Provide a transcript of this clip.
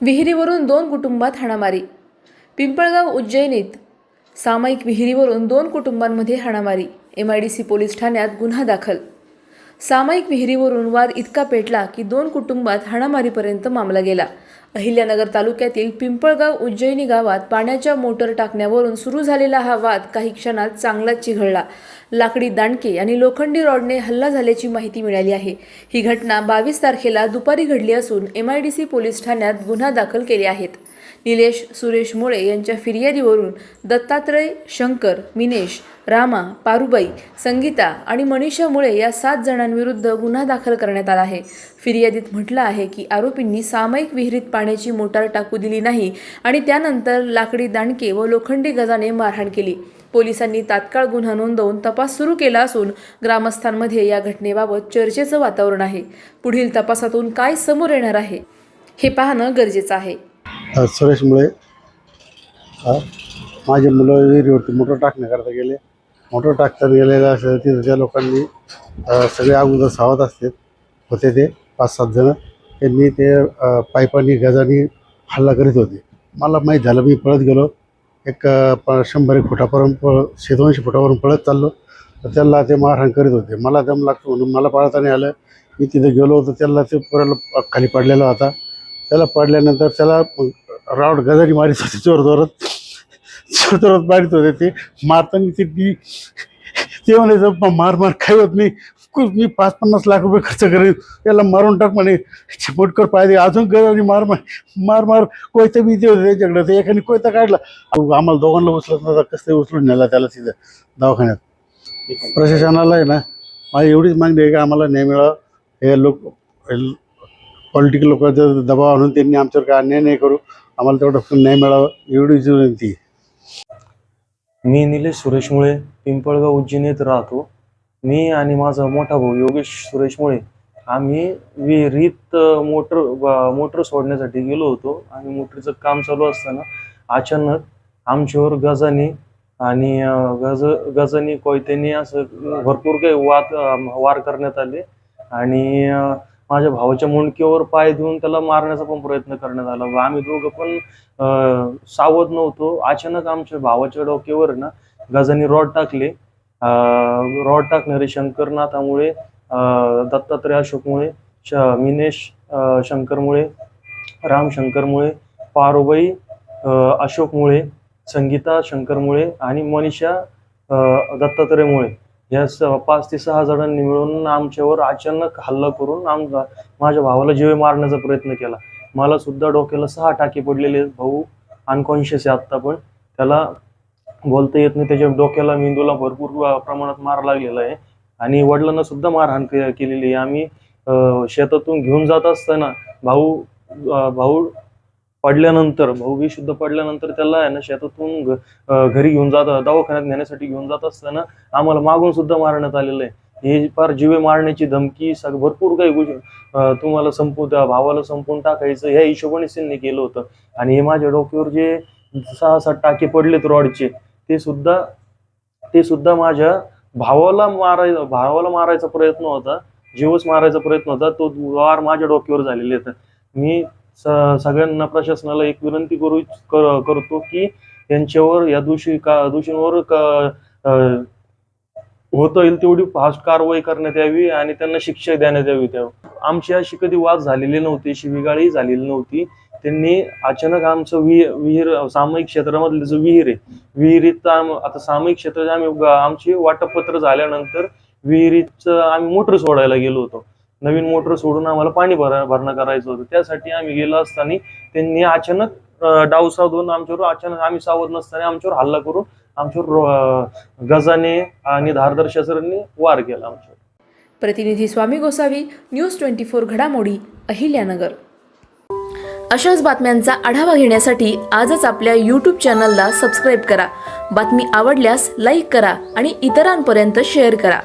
विहिरीवरून दोन कुटुंबात हाणामारी. पिंपळगाव उज्जैनीत सामायिक विहिरीवरून दोन कुटुंबांमध्ये हाणामारी. M I D C police ठाण्यात गुन्हा दाखल. सामायिक विहिरीवरून वाद इतका पेटला की दोन कुटुंबात हाणामारीपर्यंत मामला गेला. अहिल्यानगर तालुक्यातील पिंपळगाव उज्जैनी गावात पाण्याच्या मोटर टाकण्यावरून सुरू झालेला हा वाद काही क्षणात चांगलाच चिघळला. लाकडी दांडके आणि लोखंडी रॉडने हल्ला झाल्याची माहिती मिळाली आहे. ही घटना बावीस तारखेला दुपारी घडली असून M I D C police ठाण्यात गुन्हा दाखल केले आहेत. निलेश सुरेश मुळे यांच्या फिर्यादीवरून दत्तात्रय शंकर मिनेश रामा पारुबाई संगीता आणि मनीषा मुळे या सात जणांविरुद्ध गुन्हा दाखल करण्यात आला आहे. फिर्यादीत म्हटलं आहे की आरोपींनी सामायिक विहिरीत पाण्याची मोटार टाकू दिली नाही आणि त्यानंतर लाकडी दांडके व लोखंडी गजाने मारहाण केली. पोलिसांनी तात्काळ गुन्हा नोंदवून तपास सुरू केला असून ग्रामस्थांमध्ये या घटनेबाबत चर्चेचं वातावरण आहे. पुढील तपासातून काय समोर येणार आहे हे पाहणं गरजेचं आहे. सुरेश मुळे माझे मुलं विहिरीवरती मोटर टाकण्याकरता गेले. मोटर टाकताना गेलेलं असं तिथं त्या लोकांनी सगळे अगोदर सावध असते होते ते पाच सात जणं. त्यांनी ते पायपानी पाईपानी गजानी हल्ला करीत होते. मला माहीत झालं मी पळत गेलो. एक प शंभर एक फुटापर्यंत पळ शे फुटावरून पळत चाललो. तर त्याला ते मारहाण करीत होते. मला दम लागतो म्हणून मला पळताना नाही आलं. मी तिथे गेलो होतो त्याला ते पुराला खाली पडलेला होता. त्याला पडल्यानंतर त्याला राऊंड गजानी मारित होते जोर जोरात जोर होते ते मारताना ते ती ते म्हणायचं मार मार काही होत नाही. मी पाच पन्नास लाख रुपये खर्च करेन. त्याला मारून टाक म्हणे. चिपटकर पाहिजे अजून गजारी मार मार मार मार. कोयता बी ते होते त्याच्याकडे. ते एकाने कोयता काढला. आम्हाला दोघांना उचलत नव्हता. कसं उचलून नेला त्याला तिथं दवाखान्यात. प्रशासनाला आहे ना माझी एवढीच मागणी आहे की आम्हाला न्याय मिळावा. हे लोक पॉलिटिकल लोकांचा दबाव आणून त्यांनी आमच्यावर काय अन्याय नाही करू. आम्हाला तेवढं न्याय मिळावं. एवढीच विनंती आहे. मी निलेश सुरेश मुळे पिंपळगाव उज्जैनीत राहतो. मी आणि माझा मोठा भाऊ योगेश सुरेश मुळे आम्ही विहिरीत मोटर मोटर सोडण्यासाठी गेलो होतो. आणि मोटरचं काम चालू असताना अचानक आमच्यावर गजानी आणि गज गजानी कोयत्यानी असं भरपूर काही वाद वार करण्यात आले. आणि माझ्या भावाच्या मुंडकीवर पाय देऊन त्याला मारण्याचा पण प्रयत्न करण्यात आला व आम्ही दोघं पण सावध नव्हतो. अचानक आमच्या भावाच्या डोक्यावर ना गजानी रॉड टाकले. रॉड टाकणारे शंकरनाथामुळे दत्तात्रय अशोकमुळे श मिनेश शंकरमुळे राम शंकरमुळे पारोबाई अशोकमुळे संगीता शंकरमुळे आणि मनीषा दत्तात्रयमुळे. या स पाच ते सहा जणांनी मिळून आमच्यावर अचानक हल्ला करून आम माझ्या भावाला जीवे मारण्याचा प्रयत्न केला. मला सुद्धा डोक्याला सहा टाके पडलेले आहेत. भाऊ. अनकॉन्शियस आहे आत्ता पण. त्याला बोलता येत नाही. त्याच्या डोक्याला मेंदूला भरपूर प्रमाणात मार लागलेला आहे. आणि वडिलांना सुद्धा मारहाण केलेली आहे. आम्ही शेतातून घेऊन जात असताना भाऊ भाऊ पडल्यानंतर भाऊबी शुद्ध पडल्यानंतर त्याला आहे ना शेतातून घरी घेऊन जात दवाखान्यात नेण्यासाठी घेऊन जात असताना आम्हाला मागून सुद्धा मारण्यात आलेलं आहे. हे फार जीवे मारण्याची धमकी सग भरपूर काही गोष्टी तुम्हाला संपू त्या भावाला संपून टाकायचं ह्या हिशोबाने सिन्ने केलं होतं. आणि हे माझ्या डोक्यावर जे सहा सात टाके पडलेत रॉडचे ते सुद्धा ते सुद्धा माझ्या भावाला माराय भावाला मारायचा प्रयत्न होता जीवच मारायचा प्रयत्न होता तो वार माझ्या डोक्यावर झालेले आहेत. मी सगळ्यांना प्रशासनाला एक विनंती करू कर- करतो की यांच्यावर या दोषी का दोषींवर का- होता येईल तेवढी फास्ट कारवाई करण्यात यावी आणि त्यांना शिक्षा देण्यात यावी त्या. आमची अशी कधी वाद झालेली नव्हती शिवीगाळी झालेली नव्हती. त्यांनी अचानक आमचं विहीर विहीर सामायिक क्षेत्रामधलं जो विहीर आहे विहिरीत आम आता सामायिक क्षेत्रात आम्ही आमची वाटपपत्र झाल्यानंतर विहिरीचं आम्ही मोटर सोडायला गेलो होतो. नवीन मोटर सोडून आम्हाला पाणी भर भरणं करायचं होतं. त्यासाठी आम्ही गेलो असताना त्यांनी अचानक डाव साधून आमच्यावर अचानक आम्ही सावध नसताना आमच्यावर हल्ला करून आमच्यावर गजाने आणि धारदार शस्त्रांनी वार केला आमच्यावर. प्रतिनिधी Swami Gosavi news twenty four घडामोडी अहिल्यानगर. अशाच बातम्यांचा आढावा घेण्यासाठी आजच आपल्या यूट्यूब चॅनलला सबस्क्राईब करा. बातमी आवडल्यास लाईक करा आणि इतरांपर्यंत शेअर करा.